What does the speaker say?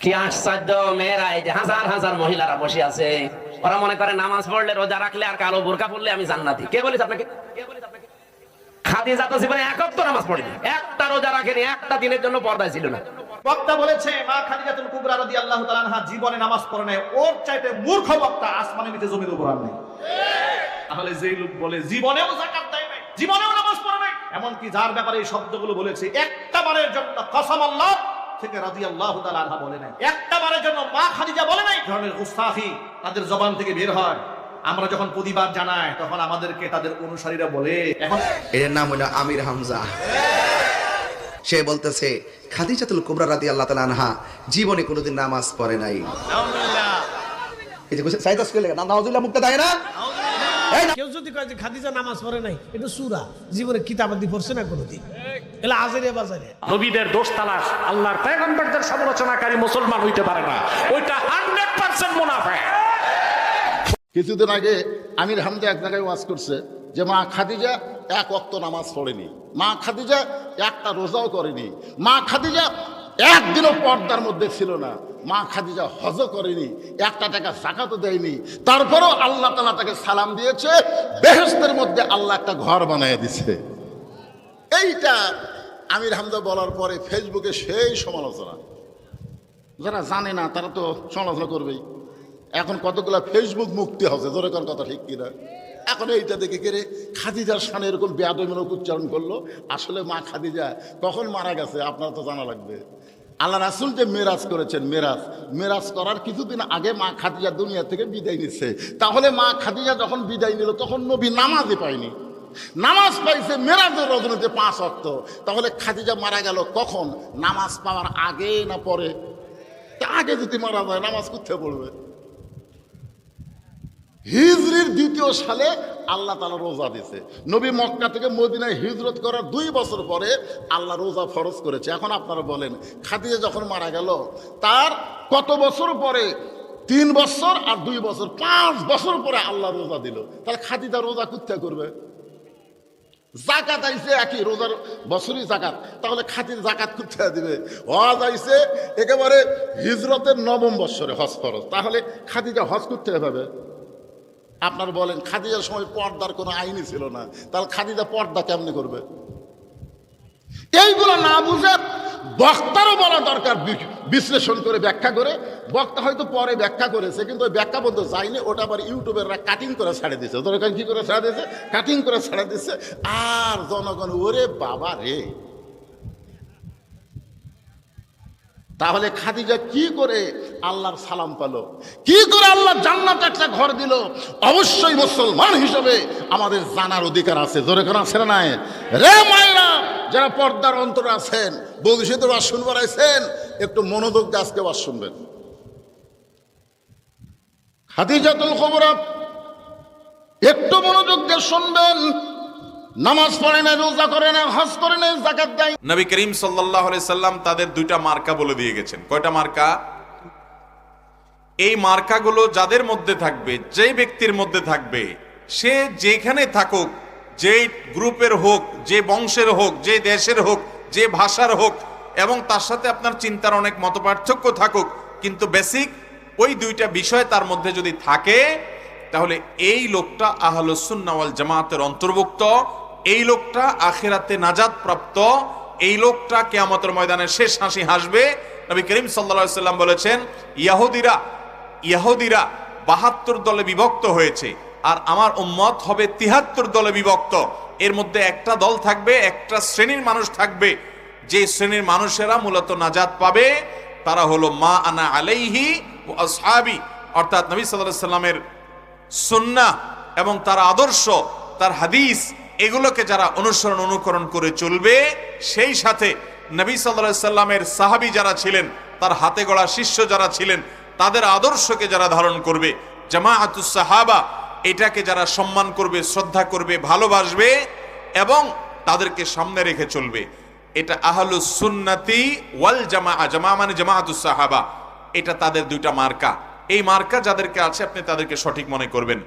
কি আশ্চর্য মেয়েরা এই যে হাজার হাজার মহিলারা বসে আছে। ওরা মনে করে নামাজ পড়লে রোজা রাখলে আর কালো বোরকা পড়লে আমি জান্নাতি। কে বলিস আপনাকে? জীবনে জীবনেও নামাজ পড়ে এমনকি যার ব্যাপারে এই শব্দগুলো বলেছে, একটা বারের জন্য কসম আল্লাহ থেকে রাদিয়াল্লাহু তাআলা আনহা বলে নাই। একটা বারের জন্য মা খাদিজা বলে নাই। ধরনের গুস্তাখি তাদের জবান থেকে বের হয়। আমরা যখন প্রতিবাদ জানাই তখন আমাদেরকে তাদের অনুসারীরা বলে এখন এর নাম হলো আমির হামজা। সে বলতেছে খাদিজাতুল কুবরা রাদি আল্লাহ তালা আনহা জীবনে কোনোদিন নামাজ পড়ে নাই। এই যে সাইদাস কইলে না নাউজুবিল্লাহ মুক্তা দেয় না- কেউ যদি কয় যে খাদিজা নামাজ পড়ে নাই এটা সুরা। জীবনে কিতাবাদি পড়ছে না কোনোদিন। এলা আজারে বাজারে। নবীদের দোষ তালাশ আল্লাহর পেগম্বরদের সমালোচনাকারী মুসলমান হইতে পারে না। ওইটা হান্ড্রেড পার্সেন্ট মুনাফে। কিছুদিন আগে আমির হামজা এক জায়গায় ওয়াজ করছে যে মা খাদিজা এক অক্ত নামাজ পড়েনি। মা খাদিজা একটা রোজাও করেনি। মা খাদিজা একদিনও পর্দার মধ্যে ছিল না। মা খাদিজা হজ করেনি, একটা টাকা জাকাতও দেয়নি, তারপরও আল্লাহ তালা তাকে সালাম দিয়েছে বেহেস্তের মধ্যে আল্লাহ একটা ঘর বানিয়ে দিছে এইটা আমির হামজা বলার পরে ফেসবুকে সেই সমালোচনা। যারা জানে না, তারা তো সমালোচনা করবেই। এখন কতগুলো ফেসবুক মুক্তি হচ্ছে জোরে কোন কথা ঠিক কিনা? এখন এইটা দেখে কেড়ে খাদিজার সামনে এরকম বেয়াদমূলক উচ্চারণ করল? আসলে মা খাদিজা কখন মারা গেছে, আপনার তো জানা লাগবে। আল্লাহ রাসুল যে মেরাজ করেছেন, মেরাজ মেরাজ করার কিছুদিন আগে মা খাদিজা দুনিয়া থেকে বিদায় নিচ্ছে। তাহলে মা খাদিজা যখন বিদায় নিল, তখন নবী নামাজই পায়নি। নামাজ পাইছে মেরাজের রজনীতে পাঁচ অক্ত। তাহলে খাদিজা মারা গেল কখন? নামাজ পাওয়ার আগে না পরে? আগে যদি মারা যায়, নামাজ করতে পড়বে? হিজরির দ্বিতীয় সালে আল্লাহ তালা রোজা দিছে। নবী মক্কা থেকে মদিনায় হিজরত করার দুই বছর পরে আল্লাহ রোজা ফরজ করেছে। এখন আপনারা বলেন, খাদিজা যখন মারা গেল, তার কত বছর পরে? তিন বছর আর দুই বছর, পাঁচ বছর পরে আল্লাহ রোজা দিল। তাহলে খাদিজা রোজা করতে করবে? জাকাত আইছে একই, রোজার বছরই জাকাত। তাহলে খাতির জাকাত করতে দিবে? হজ আইছে একেবারে হিজরতের নবম বৎসরে হজ ফরজ। তাহলে খাদিজা হজ করতে হবে আপনার বলেন, খাদিজার সময় পর্দার কোনো আইনই ছিল না। তাহলে খাদিজা পর্দা কেমনে করবে? এইগুলো না বুঝে বক্তারও বলা দরকার বিশ্লেষণ করে, ব্যাখ্যা করে। বক্তা হয়তো পরে ব্যাখ্যা করেছে, কিন্তু ওই ব্যাখ্যা বলতে যায়নি। ওটা আবার ইউটিউবেররা কাটিং করে ছাড়ে দিয়েছে। দরকার কি করে ছেড়ে দিয়েছে? কাটিং করে ছেড়ে দিয়েছে। আর জনগণ, ওরে বাবা রে! তাহলে খাদিজা কি করে আল্লাহর সালাম পেল? কি করে আল্লাহ জান্নাত একটা ঘর দিল? অবশ্যই মুসলমান হিসেবে আমাদের জানার অধিকার আছে। জোরে কোন আছে না রে মায়েরা, যারা পর্দার অন্তর আছেন বৌদিশিতে বাস শুনবার আছেন একটু মনোযোগ দিয়ে আজকে বাস শুনবেন। খাদিজাতুল খবর একটু মনোযোগ দিয়ে শুনবেন। নামাজ পড়ে না রোজা করে না হজ করে না জাকাত দেয়। নবী করিম সাল্লাহ সাল্লাম তাদের দুইটা মার্কা বলে দিয়ে গেছেন। কয়টা মার্কা? এই মার্কাগুলো যাদের মধ্যে থাকবে যে ব্যক্তির মধ্যে থাকবে, সে যেখানে থাকুক যে গ্রুপের হোক, যে বংশের হোক, যে দেশের হোক, যে ভাষার হোক, এবং তার সাথে আপনার চিন্তার অনেক মতপার্থক্য থাকুক, কিন্তু বেসিক ওই দুইটা বিষয় তার মধ্যে যদি থাকে তাহলে এই লোকটা আহলুসুন্নাওয়াল জামাতের অন্তর্ভুক্ত, এই লোকটা আখেরাতে নাজাদ প্রাপ্ত এই লোকটা কেয়ামতের ময়দানে শেষ হাসি হাসবে। নবী করিম সাল্লা সাল্লাম বলেছেন, ইয়াহুদিরা ইয়াহুদিরা বাহাত্তর দলে বিভক্ত হয়েছে, আর আমার উম্মত হবে তিহাত্তর দলে বিভক্ত। এর মধ্যে একটা দল থাকবে, একটা শ্রেণির মানুষ থাকবে। যে শ্রেণির মানুষেরা মূলত নাজাদ পাবে, তারা হলো মা আনা আলাইহি ও অর্থাৎ নবী সাল্লাহ সাল্লামের সুন্না এবং তার আদর্শ, তার হাদিস, এগুলোকে যারা অনুসরণ, অনুকরণ করে চলবে, সেই সাথে নবী সাল্লাহ সাল্লামের সাহাবি যারা ছিলেন, তার হাতে গড়া শিষ্য যারা ছিলেন, তাদের আদর্শকে যারা ধারণ করবে, জামাআতুস সাহাবা, এটাকে যারা সম্মান করবে, শ্রদ্ধা করবে, ভালোবাসবে এবং তাদেরকে সামনে রেখে চলবে। এটা আহলু সুন্নাতি ওয়াল জামা জামা মানে জামাআতুস সাহাবা। এটা তাদের দুইটা মার্কা। এই মার্কা যাদেরকে আছে আপনি তাদেরকে সঠিক মনে করবেন।